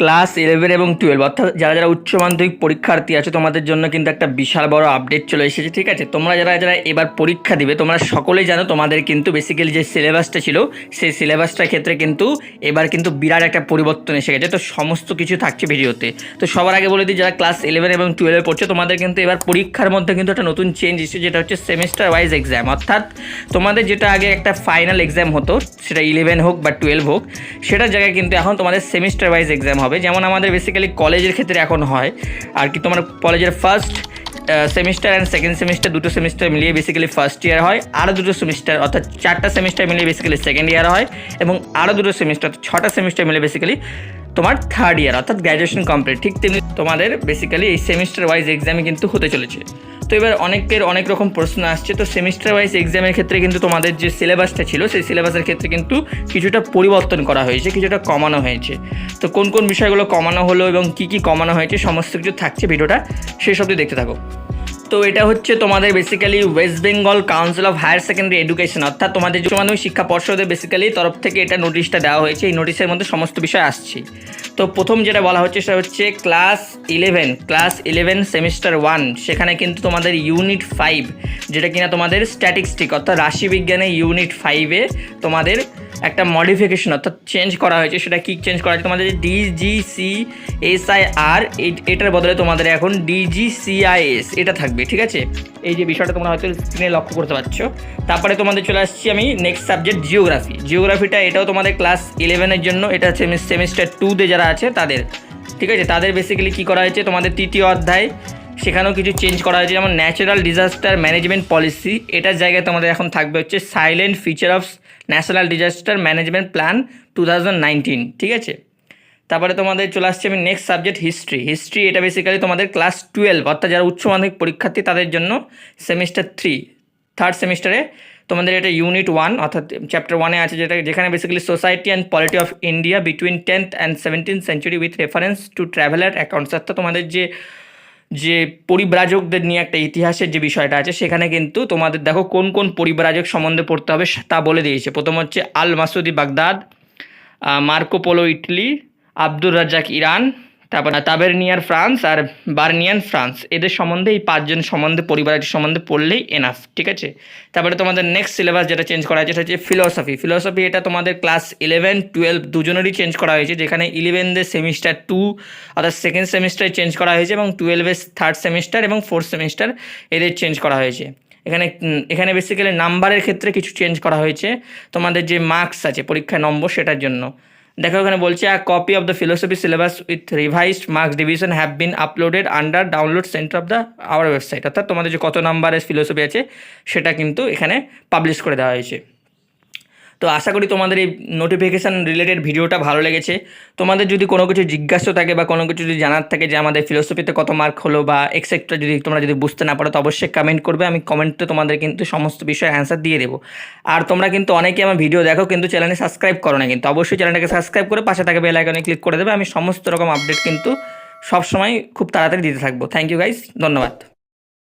Class eleven এবং twelve অর্থাৎ যারা যারা উচ্চ মাধ্যমিক পরীক্ষার্থী আছে, তোমাদের জন্য কিন্তু একটা বিশাল বড় আপডেট চলে এসেছে, ঠিক আছে? তোমরা যারা যারা এবার পরীক্ষা দিবে, তোমরা সকলেই জানো তোমাদের কিন্তু বেসিক্যালি যে সিলেবাসটা ছিল, সেই সিলেবাসটার ক্ষেত্রে কিন্তু এবার কিন্তু বিরাট একটা পরিবর্তন এসে গেছে। তো সমস্ত কিছু থাকছে ভিডিওতে। তো সবার আগে বলে দিই, যারা ক্লাস ইলেভেন এবং টুয়েলভে পড়ছে, তোমাদের কিন্তু এবার পরীক্ষার মধ্যে কিন্তু একটা নতুন চেঞ্জ এসেছে, যেটা হচ্ছে সেমিস্টার ওয়াইজ এক্সাম অর্থাৎ তোমাদের যেটা আগে একটা ফাইনাল এক্সাম হতো, সেটা ইলেভেন হোক বা টুয়েলভ হোক, সেটার জায়গায় কিন্তু এখন তোমাদের সেমিস্টার ওয়াইজ এক্সাম হবে, যেমন আমাদের বেসিক্যালি কলেজের ক্ষেত্রে এখন হয়। আর কি তোমার কলেজের first semester and second semester দুটো সেমিস্টার মিলিয়ে বেসিক্যালি ফার্স্ট ইয়ার হয় আরও দুটো সেমিস্টার অর্থাৎ চারটা সেমিস্টার মিলিয়ে বেসিক্যালি সেকেন্ড ইয়ার হয়, এবং আরও দুটো সেমিস্টার ছটা সেমিস্টার মিলে বেসিক্যালি তোমার থার্ড ইয়ার অর্থাৎ গ্র্যাজুয়েশন কমপ্লিট ঠিক তেমনি তোমাদের বেসিক্যালি এই সেমিস্টার ওয়াইজ এক্সামে কিন্তু হতে চলেছে। তো এবার অনেকের অনেক রকম প্রশ্ন আসছে। তো সেমিস্টার ওয়াইজ এক্সামের ক্ষেত্রে কিন্তু তোমাদের যে সিলেবাসটা ছিল, সেই সিলেবাসের ক্ষেত্রে কিন্তু কিছুটা পরিবর্তন করা হয়েছে, কিছুটা কমানো হয়েছে। তো কোন কোন বিষয়গুলো কমানো হলো এবং কি কি কমানো হয়েছে, সমস্ত কিছু থাকছে ভিডিওটা, সেই সবটি দেখতে থাকো। তো এটা হচ্ছে তোমাদের basically West Bengal Council of Higher Secondary Education অর্থাৎ তোমাদের উচ্চ মাধ্যমিক শিক্ষা পর্ষদের বেসিক্যালি তরফ থেকে এটা নোটিশটা দেওয়া হয়েছে। এই নোটিশের মধ্যে সমস্ত বিষয় আসছে। তো প্রথম যেটা বলা হচ্ছে সেটা হচ্ছে class eleven class eleven semester one সেখানে কিন্তু তোমাদের ইউনিট ফাইভ যেটা কিনা তোমাদের স্ট্যাটিস্টিক অর্থাৎ রাশিবিজ্ঞানে ইউনিট ফাইভে তোমাদের একটা মডিফিকেশন অর্থাৎ চেঞ্জ করা হয়েছে। সেটা কি চেঞ্জ করা হয়েছে? তোমাদের ডিজিসি এসআইআর এটার বদলে তোমাদের এখন ডিজিসিআইএস এটা থাকবে, ঠিক আছে? এই যে বিষয়টা তোমরা হয়তো স্ক্রিনে লক্ষ্য করতে পারছ। তারপরে তোমাদের চলে আসছি আমি নেক্সট সাবজেক্ট জিওগ্রাফি জিওগ্রাফিটা এটাও তোমাদের ক্লাস ইলেভেনের জন্য, এটা সেমিস্টার টুতে যারা আছে, তাদের, ঠিক আছে? তাদের বেসিক্যালি কী করা হয়েছে? তোমাদের তৃতীয় অধ্যায় সেখানেও কিছু চেঞ্জ করা হয়েছে, যেমন ন্যাচারাল ডিজাস্টার ম্যানেজমেন্ট পলিসি এটার জায়গায় তোমাদের এখন থাকবে হচ্ছে salient feature of national disaster management plan two ঠিক আছে? তারপরে তোমাদের চলে আসছে আমি নেক্সট সাবজেক্ট হিস্ট্রি হিস্ট্রি এটা বেসিক্যালি তোমাদের ক্লাস টুয়েলভ অর্থাৎ যারা উচ্চ মাধ্যমিক পরীক্ষার্থী তাদের জন্য সেমিস্টার থ্রি থার্ড সেমিস্টারে তোমাদের এটা ইউনিট ওয়ান অর্থাৎ চ্যাপ্টার ওয়ানে আছে যেটা, যেখানে basically society and polity of India between tenth and seventeen century with reference to traveller accounts অর্থাৎ তোমাদের যে যে পরিব্রাজকদের নিয়ে একটা ইতিহাসের যে বিষয়টা আছে, সেখানে কিন্তু তোমাদের দেখো কোন কোন পরিব্রাজক সম্বন্ধে পড়তে হবে তা বলে দিয়েছে। প্রথম হচ্ছে Al Masudi Baghdad Marco Polo, Italy, Abdur Razzaq Iran তারপর তাবেরনিয়ার ফ্রান্স আর বার্নিয়ান ফ্রান্স, এদের সম্বন্ধে, এই পাঁচজন সম্বন্ধে, পরিবারের সম্বন্ধে পড়লেই এনাফ ঠিক আছে? তারপরে তোমাদের নেক্সট সিলেবাস যেটা চেঞ্জ করা হয়েছে, সেটা হচ্ছে ফিলোসফি ফিলোসফি এটা তোমাদের ক্লাস ইলেভেন টুয়েলভ দুজনেরই চেঞ্জ করা হয়েছে, যেখানে ইলেভেনদের সেমিস্টার টু অর্থাৎ সেকেন্ড সেমিস্টারে চেঞ্জ করা হয়েছে এবং টুয়েলভের থার্ড সেমিস্টার এবং ফোর্থ সেমিস্টার এদের চেঞ্জ করা হয়েছে। এখানে এখানে বেসিক্যালি নাম্বারের ক্ষেত্রে কিছু চেঞ্জ করা হয়েছে। তোমাদের যে মার্কস আছে পরীক্ষায় নম্বর সেটার জন্য। দেখো এখানে বলছে a copy of the philosophy syllabus with revised marks division have been uploaded under download centre of the our website অর্থাৎ তোমাদের যে কত নাম্বারের ফিলোসফি আছে, সেটা কিন্তু এখানে পাবলিশ করে দেওয়া হয়েছে। তো আশা করি তোমাদের এই নোটিফিকেশান রিলেটেড ভিডিওটা ভালো লেগেছে। তোমাদের যদি কোনো কিছু জিজ্ঞাসা থাকে বা কোনো কিছু যদি জানার থাকে যে আমাদের ফিলোসফিতে কত মার্ক হলো বা এক্সেট্রা যদি তোমরা যদি বুঝতে না পারো, তো অবশ্যই কমেন্ট করবে। আমি কমেন্টে তোমাদের কিন্তু সমস্ত বিষয়ে অ্যান্সার দিয়ে দেবো। আর তোমরা কিন্তু অনেকে আমার ভিডিও দেখো, কিন্তু চ্যানেলে সাবস্ক্রাইব করো না কিন্তু। অবশ্যই চ্যানেলটাকে সাবস্ক্রাইব করে পাশে থাকে বেল আইকনে ক্লিক করে দেবে। আমি সমস্ত রকম আপডেট কিন্তু সবসময় খুব তাড়াতাড়ি দিতে থাকব। থ্যাংক ইউ গাইজ ধন্যবাদ।